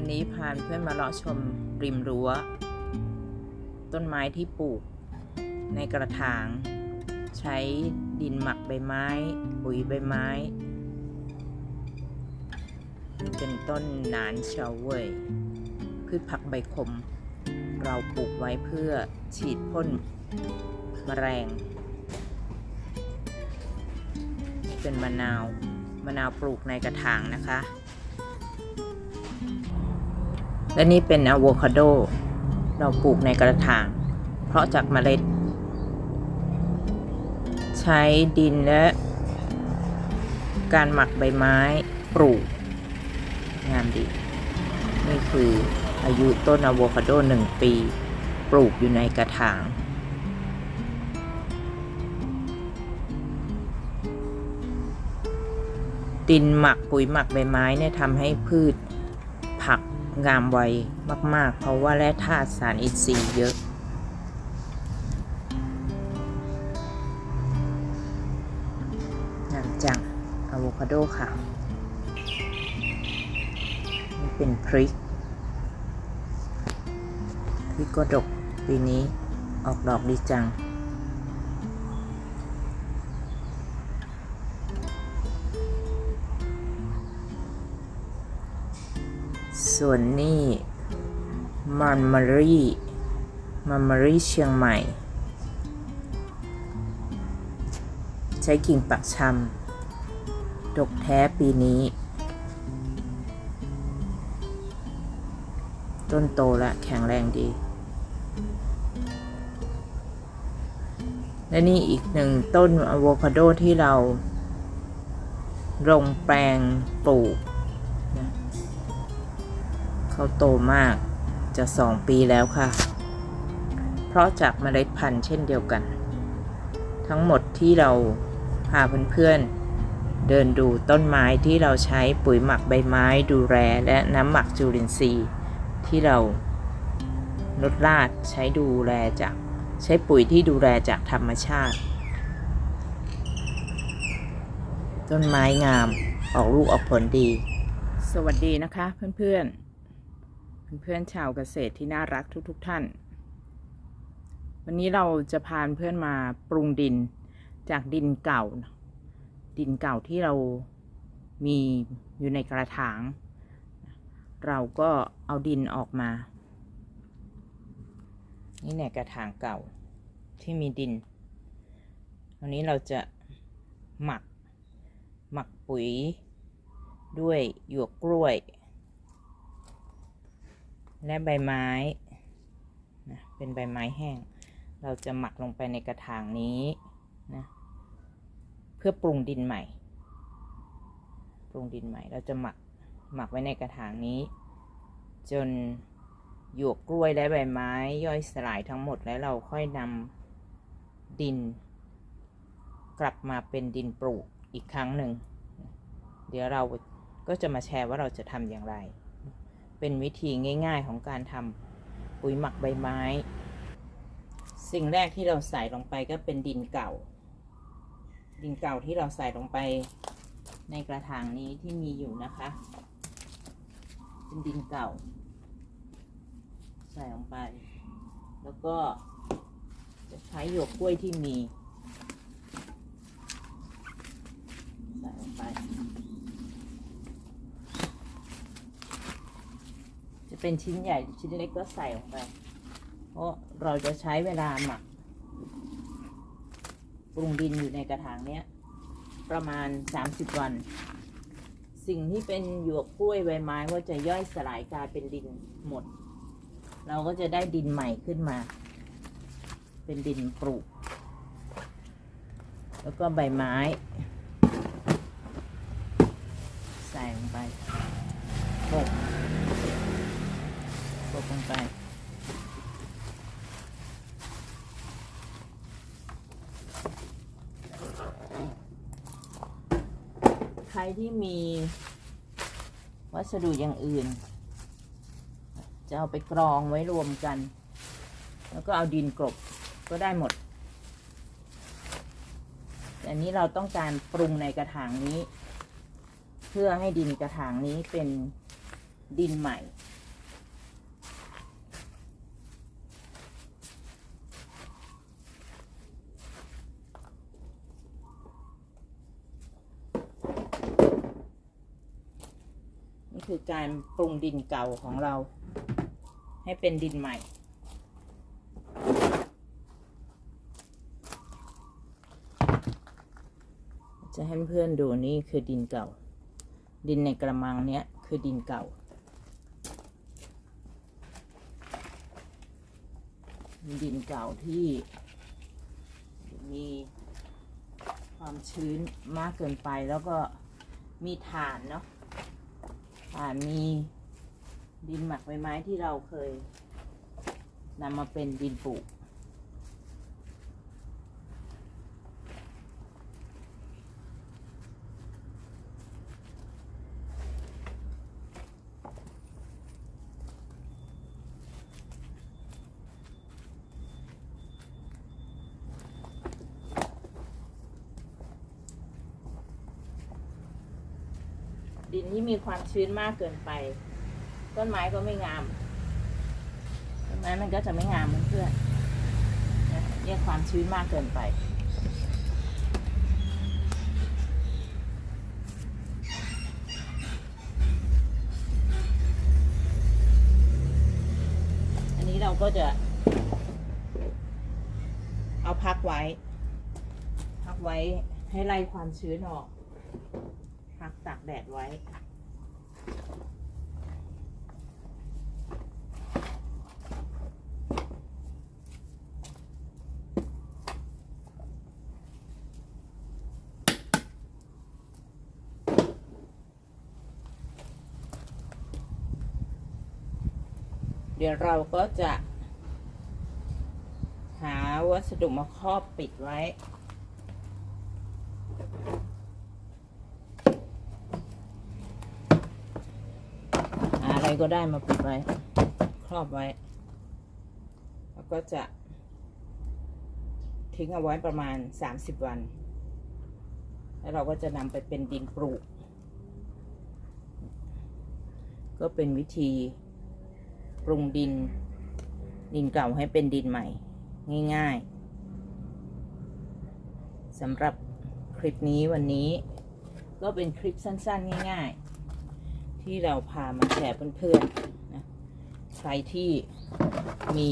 วันนี้พาเพื่อนมาเลาะชมริมรั้ว ต้นไม้ที่ปลูก ในกระถาง ใช้ดินหมักใบไม้ปุ๋ยใบไม้ เป็นต้นหนานเฉาเว่ยพืชผักใบขม เราปลูกไว้เพื่อฉีดพ่นมแมลงเป็นมะนาวมะนาวปลูกในกระถางนะคะ และนี่เป็นอะโวคาโด เราปลูกในกระถาง เพราะจากเมล็ด ใช้ดินและการหมักใบไม้ปลูก งามดี นี่คืออายุต้นอะโวคาโดหนึ่งปี ปลูกอยู่ในกระถาง ดินหมักปุ๋ยหมักใบไม้เนี่ยทำให้พืชผัก งามไวมาก ๆ เพราะว่าแร่ธาตุสารอินทรีย์เยอะ งามจังอะโวคาโดค่ะนี่เป็นพริก พริกก็ดกปีนี้ออกดอกดีจัง ส่วนนี่มันมารีมันมารีเชียงใหม่ ใช้กิ่งปักชำดกแท้ปีนี้ ต้นโตและแข็งแรงดี และนี่อีกหนึ่งต้นอะโวคาโดที่เราลงแปลงปลูก เขาโตมากจะสองปีแล้วค่ะ เพราะจากเมล็ดพันธุ์เช่นเดียวกัน ทั้งหมดที่เราพาเพื่อนๆ เดินดูต้นไม้ที่เราใช้ปุ๋ยหมักใบไม้ดูแลและน้ำหมักจุลินทรีย์ ที่เราลดราดใช้ดูแลจากใช้ปุ๋ยที่ดูแลจากธรรมชาติ ต้นไม้งามออกลูกออกผลดี สวัสดีนะคะเพื่อนๆ เพื่อนชาวเกษตรที่น่ารักทุกๆทท่าน วันนี้เราจะพาเพื่อนมาปรุงดินจากดินเก่า ดินเก่าที่เรามีอยู่ในกระถาง เราก็เอาดินออกมา นี่เนี่ยกระถางเก่าที่มีดินวันนี้เราจะหมักหมักปุ๋ยด้วยหยวกกล้วย และใบไม้นะเป็นใบไม้แห้ง เราจะหมักลงไปในกระถางนี้นะเพื่อปรุงดินใหม่ ปรุงดินใหม่ เราจะหมักหมักไว้ในกระถางนี้ จนหยวกกล้วยและใบไม้ย่อยสลายทั้งหมดแล้วเราค่อยนำดิน กลับมาเป็นดินปลูกอีกครั้งหนึ่ง เดี๋ยวเราก็จะมาแชร์ว่าเราจะทำอย่างไร เป็นวิธีง่ายๆของการทำปุ๋ยหมักใบไม้ สิ่งแรกที่เราใส่ลงไปก็เป็นดินเก่า ดินเก่าที่เราใส่ลงไปในกระถางนี้ที่มีอยู่นะคะ เป็นดินเก่า ใส่ลงไป แล้วก็จะใช้หยวกกล้วยที่มี ใส่ลงไป จะ เป็นชิ้นใหญ่ชิ้นเล็กก็ใส่ลงไป เพราะเราจะใช้เวลาหมักปรุงดินอยู่ในกระถางเนี้ย ประมาณ 30 วัน สิ่งที่เป็นหยวกกล้วยใบไม้ก็จะย่อยสลายกลายเป็นดินหมด เราก็จะได้ดินใหม่ขึ้นมา เป็นดินปลูก แล้วก็ใบไม้ ใส่ลงไปโปะ โปะลงไป ใครที่มีวัสดุอย่างอื่น จะเอาไปกรองไว้รวมกัน แล้วก็เอาดินกลบก็ได้หมด แต่อันนี้เราต้องการปรุงในกระถางนี้ เพื่อให้ดินกระถางนี้เป็นดินใหม่ คือการปรุงดินเก่าของเรา ให้เป็นดินใหม่ จะให้เพื่อนดูนี่คือดินเก่า ดินในกระมังเนี้ยคือดินเก่า ดินเก่าที่มีความชื้นมากเกินไปแล้วก็มีถ่านเนาะ ถ่ามีดินหมักใบไม้ที่เราเคยนำมาเป็นดินปลูก ดินที่มีความชื้นมากเกินไป ต้นไม้ก็ไม่งามต้นไม้มันก็จะไม่งามเพื่อนๆนะเนี่ยความชื้นมากเกินไปอันนี้เราก็จะ เอาพักไว้ พักไว้ให้ไล่ความชื้นออก พักตากแดดไว้ เดี๋ยวเราก็จะ หาวัสดุมาครอบปิดไว้ หาอะไรก็ได้มาปิดไว้ ครอบไว้ แล้วก็จะ ทิ้งเอาไว้ประมาณ 30 วัน แล้วเราก็จะนำไปเป็นดินปลูก ก็เป็นวิธีปรุงดิน ดินเก่าให้เป็นดินใหม่ ง่ายๆสำหรับคลิปนี้วันนี้ ก็เป็นคลิปสั้นๆ ง่าย ๆ ที่เราพามาแชร์เพื่อนๆนะใครที่มี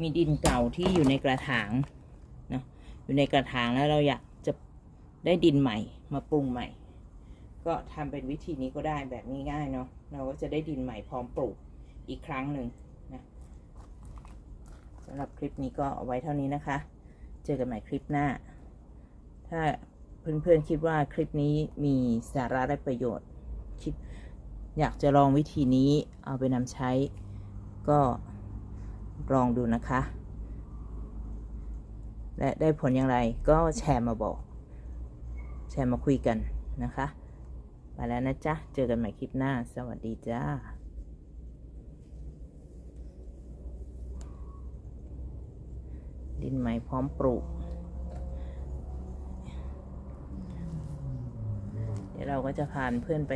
มีดินเก่าที่อยู่ในกระถางนะอยู่ในกระถางแล้วเราอยากจะได้ดินใหม่มาปรุงใหม่ ก็ทำเป็นวิธีนี้ก็ได้แบบง่ายๆเนาะเราก็จะได้ดินใหม่พร้อมปลูกอีกครั้งหนึ่งนะสำหรับคลิปนี้ก็เอาไว้เท่านี้นะคะ เจอกันใหม่คลิปหน้า ถ้าเพื่อนๆคิดว่าคลิปนี้มีสาระและประโยชน์ คิดอยากจะลองวิธีนี้เอาไปนำใช้ ก็ลองดูนะคะ และได้ผลอย่างไรก็แชร์มาบอก แชร์มาคุยกันนะคะ ไปแล้วนะจ๊ะ เจอกันใหม่คลิปหน้า สวัสดีจ้าดินใหม่พร้อมปลูก เดี๋ยวเราก็จะพาเพื่อนไป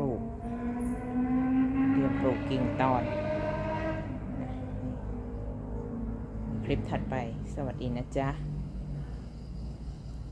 ลูกเตรียมป ลูกกิ่งตอน คลิปถัดไปสวัสดีนะจ๊ะ